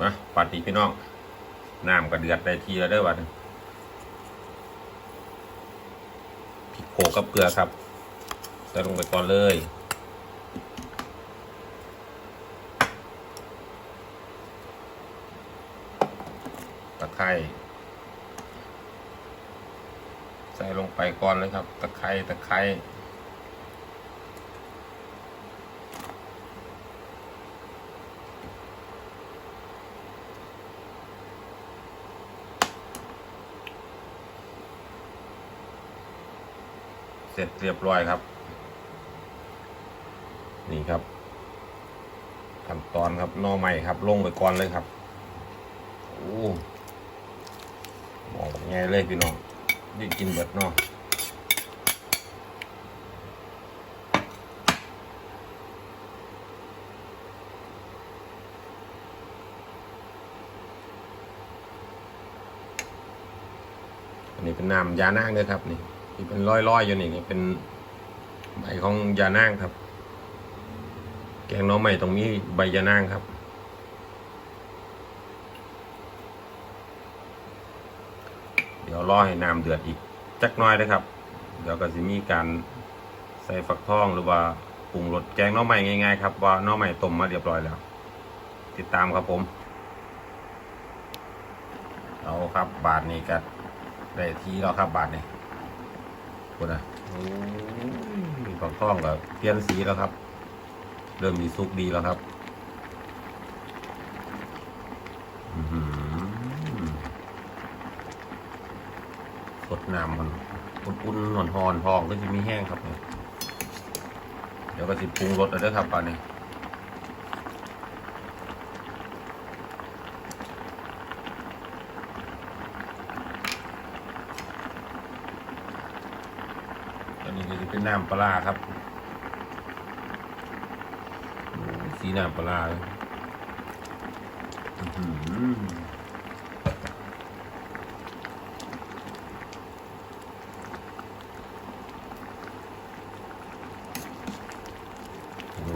มาปัดดีพี่น้องน้ำก็เดือดได้ทีแล้วเด้อวันพริกโขกกับเกลือครับใส่ลงไปก่อนเลยตะไคร้ใส่ลงไปก่อนเลยครับ ตะไคร้ตะไคร้ ร็จเรียบร้อยครับ นี่ครับขั้นตอนครับนอใหม่ครับ ลงไปก่อนเลยครับโอ้มองไงเลยพี่น้องได้กินเบิดเนาะอันนี้เป็นน้ำยานางเลยครับนี่ ที่เป็นร้อยๆอยู่นี่นี่เป็นใบของยานางครับ แกงน้องใหม่ตรงนี้ใบยานางครับ เดี๋ยวรอให้น้ำเดือดอีกจักน้อยนะครับ เดี๋ยวก็จะมีการใส่ฝักทองหรือว่าปรุงรสแกงน้องใหม่ง่ายๆครับว่าน้องใหม่ต้มมาเรียบร้อยแล้ว ติดตามครับผมเอาครับบาทนี้ก็ได้ทีแล้วครับบาทนี้ คุณนะโอ้ยฝักทองก็เปลี่ยนสีแล้วครับ เริ่มมีซุกดีแล้วครับอือหือสดน้ำมันอุ่นๆหอนหอนๆทองก็จะมีแห้งครับเนี่ยเดี๋ยวก็สิปรุงรสเลยเด้อครับป่าน นี้อันนี้ก็จะเป็นน้ำปลาครับ สีน้ำปลาลง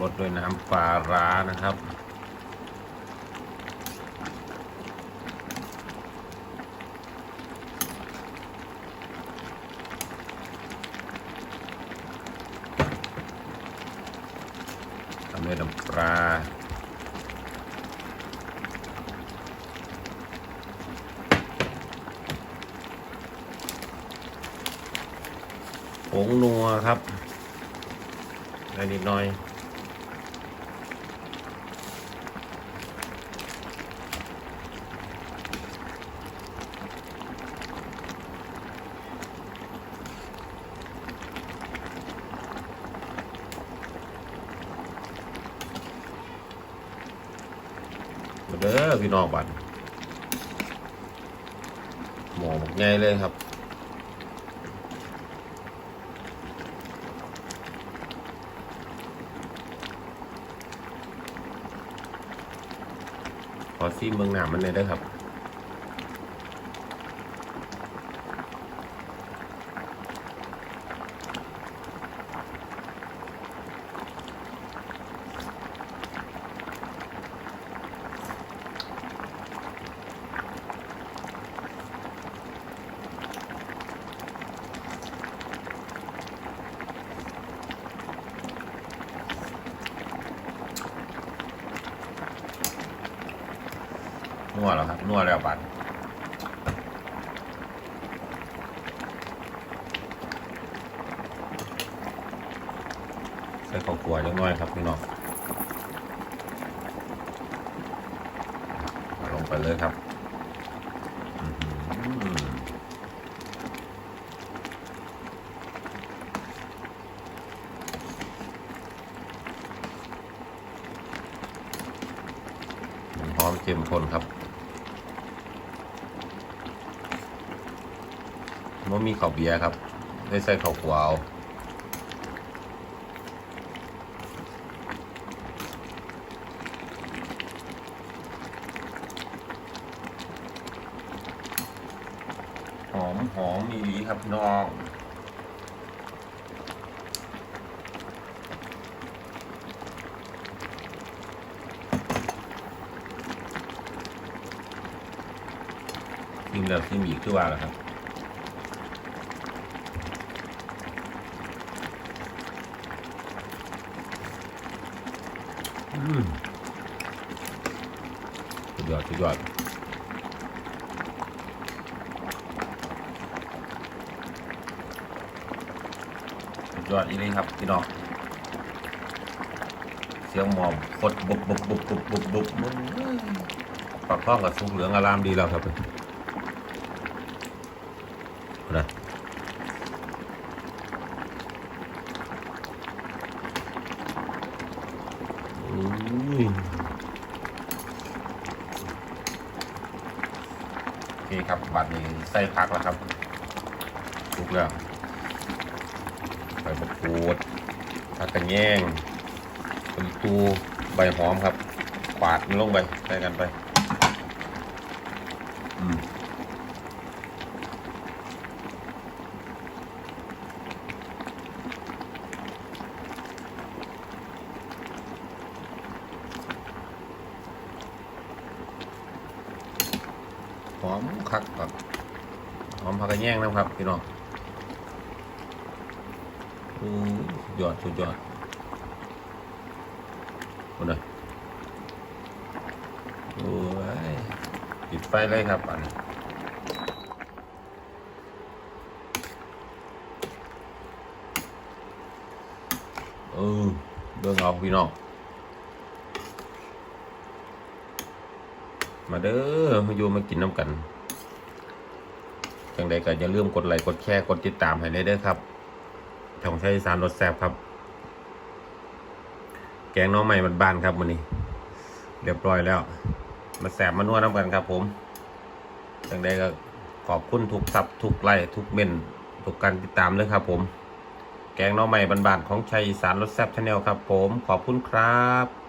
รสด้วยน้ำปลาร้านะครับ ด้วยน้ำปลาผงนัวครับได้นิดหน่อย เด้อพี่น้องบัดหมอบอกไงเลยครับขอซีมเมืองหนามันเลยได้ครับ นัวแล้วครับนัวแล้วบัดใส่ข้าวกลัวจังน้อยครับพี่น้องลงไปเลยครับอื้อหือมันหอมเข้มข้นครับ ว่ามีข้าวเบียร์ครับ ได้ใส่ข้าวกวาวหอมหอมมีหลีครับพี่น้องซิมแล้วซิมอีกคือว่าล่ะครับ สุดยอดสุดยอดสุดยอดอีนี่ครับพี่น้องเสียงหมอมฟดบุบบุบบุบบุบบุบบุบปักท้องกับสุกเหลืองอารามดีแล้วครับนะ โอเคครับบัดนี้ใส่พักแล้วครับทุกแล้วใบมะกรูดผักกระแยงเป็นตูใบหอมครับปาดมันลงไปใส่กันไป อืม อมคักครับหอมผักกระแยงนะครับพี่น้องอู้สุดยอดสุดยอดคนน่ะโอ้ยปิดไฟเลยครับอันนี้เออเบิ่งเอาพี่น้อง มาเด้อมาอยู่มากินน้ำกันจังใดก็อย่าลืมกดไลค์กดแชร์กดติดตามให้ได้เด้อครับช่องใช้สารรสแซบครับ แกงน้องใหม่บ้านๆครับวันนี้ เรียบร้อยแล้ว มาแสบมานวดน้ำกันครับ ผมจังใดก็ขอบคุณทุกซับทุกไลค์ทุกเม่นทุกการติดตามเลยครับ ผม แกงน้องใหม่บ้านๆของชัยสารรสแซบชาแนลครับ ผมขอบคุณครับ